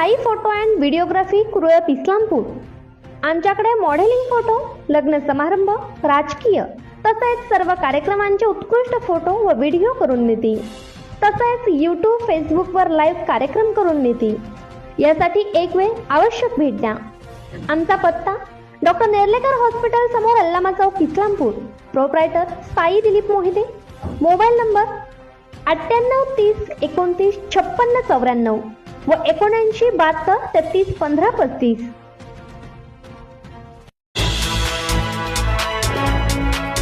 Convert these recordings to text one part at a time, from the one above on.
Sai photo and videography Kurlap Islampur. आमच्याकडे modelling photo लग्न समारंभ राजकीय तसेच सर्व कार्यक्रमांचे उत्कृष्ट फोटो व व्हिडिओ करून देते तसेच यूट्यूब फेसबुकवर लाईव्ह कार्यक्रम करून देते यासाठी एक वेळ आवश्यक भेट द्या. आमचा पत्ता डॉक्टर नेर्लेकर हॉस्पिटल समोर Allama chowk Islampur. Proprietor Sai Dilip Mohite. Mobile number अठ्ठ्याण्णव तीस एकोणतीस छप्पन्न चौऱ्याण्णव. व एकोणऐंशी बहात्तर तेहतीस पंधरा पस्तीस.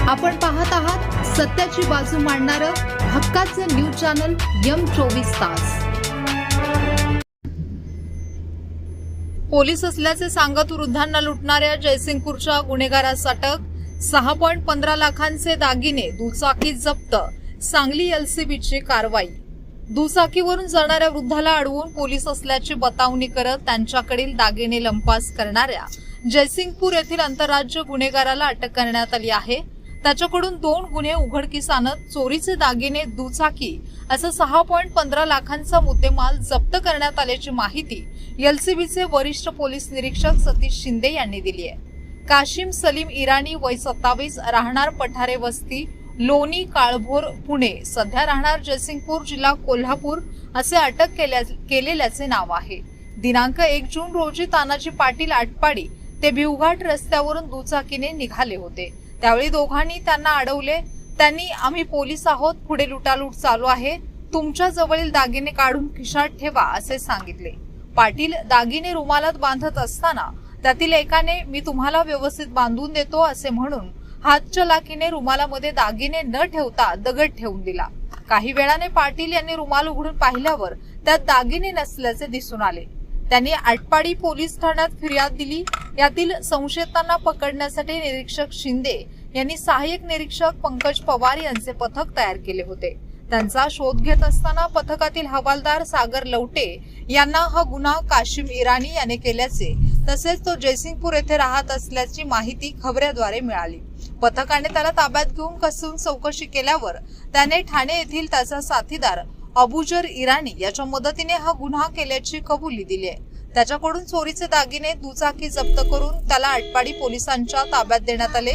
आपण पाहत आहात सत्याची बाजू मांडणारं हक्काचं न्यूज चॅनल यम चोवीस तास. पोलीस असल्याचे सांगत वृद्धांना लुटणाऱ्या जयसिंगपूरच्या गुन्हेगारास अटक सहा पॉईंट पंधरा लाखांचे दागिने दुचाकी जप्त सांगली एलसीबीची कारवाई. दुचाकीवरून जाणाऱ्या वृद्धाला अडवून पोलीस असल्याची बतावणी करत त्यांच्याकडील दागिने लंपास करणाऱ्या जयसिंगपूर येथील आंतरराज्य गुन्हेगाराला अटक करण्यात आली आहे. त्याच्याकडून दोन गुन्हे उघडकीस आणत चोरीचे दागिने दुचाकी असं सहा पॉईंट पंधरा लाखांचा मुद्देमाल जप्त करण्यात आल्याची माहिती एलसीबीचे वरिष्ठ पोलीस निरीक्षक सतीश शिंदे यांनी दिली आहे. काशिम सलीम इराणी वय सत्तावीस राहणार पठारे वस्ती लोणी काळभोर पुणे. सध्या राहणार जयसिंगपूर जिल्हा कोल्हापूर असे अटक केल्या केलेल्याचे नाव आहे. दिनांक एक जून रोजी तानाजी पाटील आटपाडी ते भिवघाट रस्त्यावरून दुचाकीने निघाले होते. त्यावेळी दोघांनी त्यांना अडवले. त्यांनी आम्ही पोलीस आहोत. पुढे लुटालूट चालू आहे. तुमच्या जवळील दागिने काढून खिशात ठेवा असे सांगितले. पाटील दागिने रुमालात बांधत असताना त्यातील एकाने मी तुम्हाला व्यवस्थित बांधून देतो असे म्हणून हातचलाकीने रुमालामध्ये दागिने न ठेवता दगड ठेवून दिला. काही वेळाने पाटील यांनी रुमाल उघडून पाहिल्यावर त्यात दागिने नसल्याचे दिसून आले. त्यांनी आटपाडी पोलीस ठाण्यात फिर्याद दिली. यातील संशयितांना पकडण्यासाठी निरीक्षक शिंदे यांनी सहाय्यक निरीक्षक पंकज पवार यांचे पथक तयार केले होते. त्यांचा शोध घेत असताना पथकातील हवालदार सागर लवटे यांना हा गुन्हा काशिम इराणी याने केल्याचे तसेच तो जयसिंगपूर येथे राहत असल्याची माहिती खबऱ्याद्वारे मिळाली. पथकाने त्याला ताब्यात घेऊन कसून चौकशी केल्यावर त्याने ठाणे येथील त्याचा साथीदार अबुजर इराणी याच्या मदतीने हा गुन्हा केल्याची कबुली दिली आहे. त्याच्याकडून चोरीचे दागिने दुचाकी जप्त करून त्याला आटपाडी पोलिसांच्या ताब्यात देण्यात आले.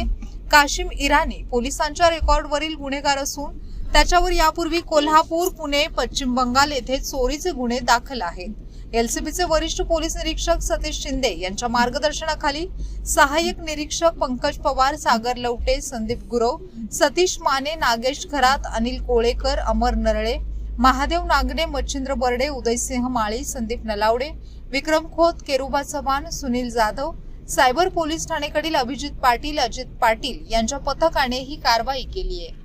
काशिम इराणी पोलिसांच्या रेकॉर्डवरील गुन्हेगार असून त्याच्यावर यापूर्वी कोल्हापूर पुणे पश्चिम बंगाल येथे चोरीचे गुन्हे दाखल आहेत. एलसीबीचे वरिष्ठ पोलीस निरीक्षक सतीश शिंदे यांच्या मार्गदर्शनाखाली सहाय्यक निरीक्षक पंकज पवार सागर लवटे संदीप गुरव सतीश माने नागेश खरात अनिल कोळेकर अमर नरळे महादेव नागणे मच्छिंद्र बर्डे उदयसिंह माळी संदीप नलावडे विक्रम खोत केरुबा चव्हाण सुनील जाधव सायबर पोलीस ठाणेकडील अभिजित पाटील अजित पाटील यांच्या पथकाने ही कारवाई केली आहे.